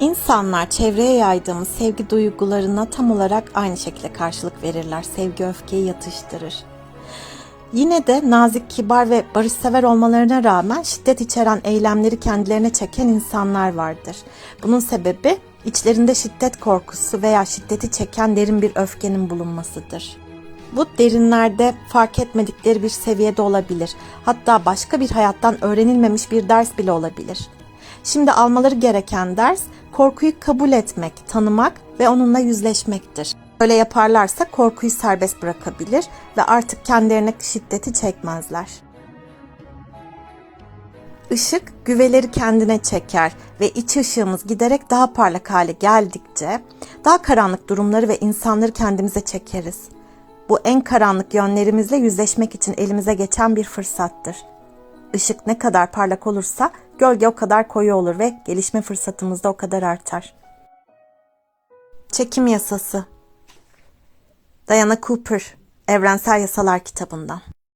İnsanlar çevreye yaydığımız sevgi duygularına tam olarak aynı şekilde karşılık verirler. Sevgi öfkeyi yatıştırır. Yine de nazik, kibar ve barışsever olmalarına rağmen şiddet içeren eylemleri kendilerine çeken insanlar vardır. Bunun sebebi içlerinde şiddet korkusu veya şiddeti çeken derin bir öfkenin bulunmasıdır. Bu derinlerde fark etmedikleri bir seviyede olabilir. Hatta başka bir hayattan öğrenilmemiş bir ders bile olabilir. Şimdi almaları gereken ders korkuyu kabul etmek, tanımak ve onunla yüzleşmektir. Böyle yaparlarsa korkuyu serbest bırakabilir ve artık kendilerine şiddeti çekmezler. Işık güveleri kendine çeker ve iç ışığımız giderek daha parlak hale geldikçe daha karanlık durumları ve insanları kendimize çekeriz. Bu en karanlık yönlerimizle yüzleşmek için elimize geçen bir fırsattır. Işık ne kadar parlak olursa gölge o kadar koyu olur ve gelişme fırsatımız da o kadar artar. Çekim yasası Diana Cooper, Evrensel Yasalar kitabından.